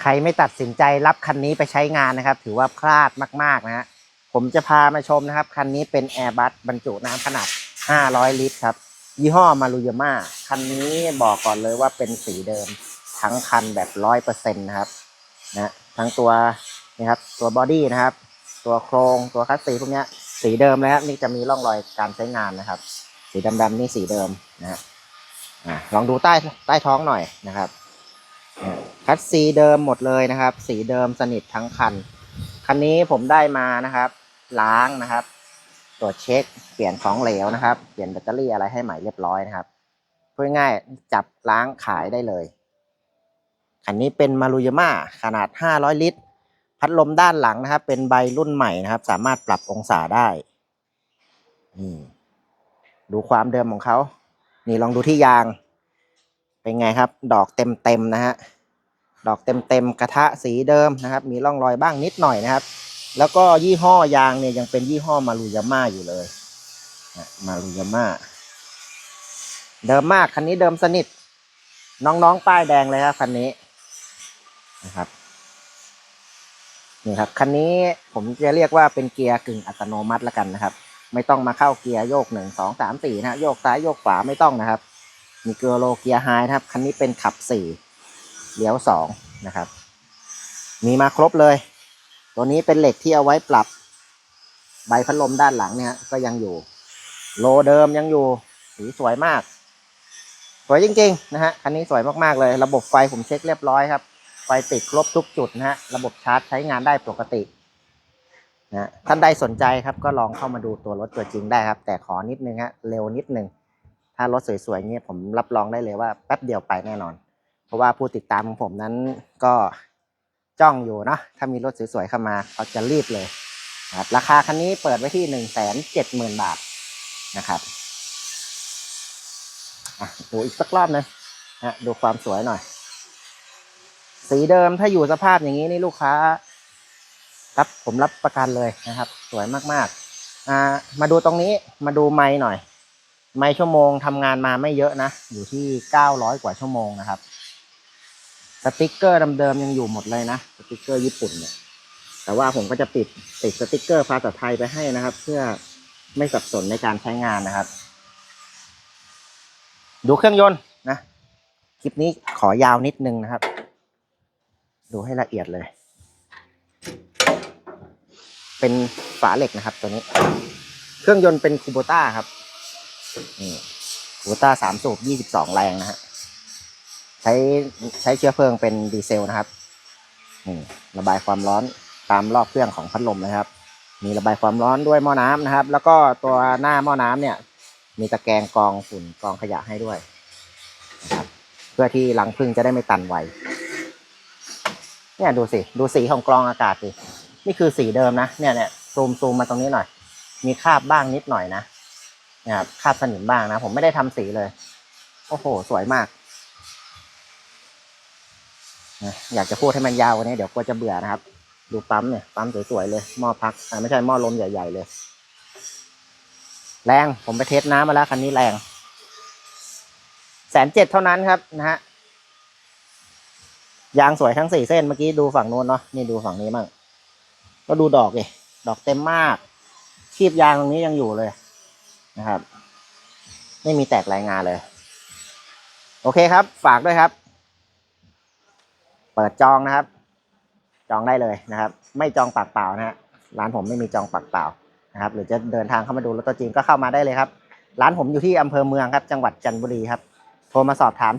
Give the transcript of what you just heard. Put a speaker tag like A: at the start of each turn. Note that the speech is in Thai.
A: ใครไม่ตัดสินใจรับคันนี้ไปใช้งานนะครับ ถือว่าพลาดมากๆนะฮะผมจะพามาชมนะครับ คันนี้เป็น Airbus บรรจุน้ำขนาด 500 ลิตรครับ ยี่ห้อมารุยาม่าคันนี้บอกก่อนเลยว่าเป็นสีเดิม ทั้งคันแบบร้อยเปอร์เซ็นต์นะครับนะทั้งตัวนี่ครับตัวบอดี้นะครับ ตัวโครงตัวคัสซีพวกนี้สีเดิมเลยครับนี่จะมีร่องรอยการใช้งานนะครับ สีดำๆนี่สีเดิมนะฮะลองดูใต้ใต้ท้องหน่อยนะครับ คัสซีเดิมหมดเลยนะครับ สีเดิมสนิททั้งคัน คันนี้ผมได้มานะครับ ล้างนะครับ ตรวจเช็ค เปลี่ยนของเหลวนะครับ เปลี่ยนแบตเตอรี่อะไรให้ใหม่เรียบร้อยนะครับพูดง่ายๆจับล้างขายได้เลย คันนี้เป็นมารุยาม่าขนาด 500 ลิตร พัดลมด้านหลังนะครับ เป็นใบรุ่นใหม่นะครับ สามารถปรับองศาได้นี่ดูความเดิมของเขา นี่ลองดูที่ยาง เป็นไงครับ ดอกเต็มๆนะฮะ ดอกเต็มๆกระทะสีเดิมนะครับ มีร่องรอยบ้างนิดหน่อยนะครับ แล้วก็ยี่ห้อยางเนี่ยยังเป็นยี่ห้อมารุยาม่าอยู่เลยมารุยาม่าเดิมมากคันนี้เดิมสนิท น้องๆป้ายแดงเลยครับคันนี้นะครับนี่ครับคันนี้ผมจะเรียกว่าเป็นเกียร์กึ่งอัตโนมัติละกันนะครับ ไม่ต้องมาเข้าเกียร์โยกหนึ่งสองสามสี่นะโยกซ้ายโยกขวาไม่ต้องนะครับ มีเกลือโลเกียร์ไฮนะครับ คันนี้เป็นขับสี่ เลี้ยวสองนะครับ มีมาครบเลย ตัวนี้เป็นเหล็กที่เอาไว้ปรับใบพัดลมด้านหลังเนี่ยก็ยังอยู่ โลเดิมยังอยู่สีสวยมาก สวยจริงๆนะฮะคันนี้สวยมากๆเลย ระบบไฟผมเช็คเรียบร้อยครับ ไฟติดครบทุกจุดนะฮะระบบชาร์จใช้งานได้ปกตินะท่านใดสนใจครับก็ลองเข้ามาดูตัวรถตัวจริงได้ครับ แต่ขอนิดนึงฮะเร็วนิดนึงถ้ารถสวยๆเงี้ยผมรับรองได้เลยว่าแป๊บเดียวไปแน่นอน เพราะว่าผู้ติดตามของผมนั้นก็จ้องอยู่เนาะถ้ามีรถสวยๆเข้ามาเขาจะรีบเลยครับราคาคันนี้เปิดไว้ที่หนึ่งแสนเจ็ดหมื่นบาทนะครับอะดูอีกสักรอบหนึงนะดูความสวยหน่อย สีเดิมถ้าอยู่สภาพอย่างนี้นี่ลูกค้า รับผมรับประกันเลยนะครับ สวยมากๆอ่ามาดูตรงนี้มาดูไม้หน่อย ไม้ชั่วโมงทำงานมาไม่เยอะนะ อยู่ที่เก้าร้อยกว่าชั่วโมงนะครับ สติกเกอร์เดิมๆยังอยู่หมดเลยนะสติกเกอร์ญี่ปุ่นเนี่ยแต่ว่าผมก็จะปิดติดสติกเกอร์ภาษาไทยไปให้นะครับ เพื่อไม่สับสนในการใช้งานนะครับ ดูเครื่องยนต์นะคลิปนี้ขอยาวนิดนึงนะครับ ดูให้ละเอียดเลย เป็นฝาเหล็กนะครับ ตัวนี้ เครื่องยนต์เป็นคูโบต้าครับนี่คูโบต้าสามสูบยี่สิบสองแรงนะฮะ ใช้ใช้เชื้อเพลิงเป็นดีเซลนะครับนี่ระบายความร้อนตามรอบเครื่องของพัดลมนะครับ มีระบายความร้อนด้วยหม้อน้ำนะครับ แล้วก็ตัวหน้าหม้อน้ำเนี่ย มีตะแกรงกรองฝุ่นกรองขยะให้ด้วยนะครับเพื่อที่รังผึ้งจะได้ไม่ตันไวเนี่ยดูสิดูสีของกรองอากาศสินี่คือสีเดิมนะเนี่ยเนี่ยซูมซูมมาตรงนี้หน่อย มีคราบบ้างนิดหน่อยนะเนี่ยครับคราบสนิมบ้างนะ ผมไม่ได้ทำสีเลย โอ้โห สวยมาก อยากจะพูดให้มันยาวกว่านี้เดี๋ยวกลัวจะเบื่อนะครับ ดูปั๊มเนี่ยปั๊มสวยๆเลยหม้อพักอ่าไม่ใช่หม้อลมใหญ่ ๆ เลย แรงผมไปเทสน้ำมาแล้วคันนี้แรงแสนเจ็ดเท่านั้นครับนะฮะยางสวยทั้งสี่เส้นเมื่อกี้ดูฝั่งนู้นเนาะนี่ดูฝั่งนี้มั่งก็ดูดอกเลยดอกเต็มมากคีบยางตรงนี้ยังอยู่เลยนะครับ ไม่มีแตกรายงานเลย โอเคครับ ฝากด้วยครับ เปิดจองนะครับ จองได้เลยนะครับ ไม่จองปากเปล่านะฮะร้านผมไม่มีจองปากเปล่านะครับ หรือจะเดินทางเข้ามาดูรถตัวจริงก็เข้ามาได้เลยครับ ร้านผมอยู่ที่อำเภอเมืองครับ จังหวัดจันทบุรีครับ โทรมาสอบถาม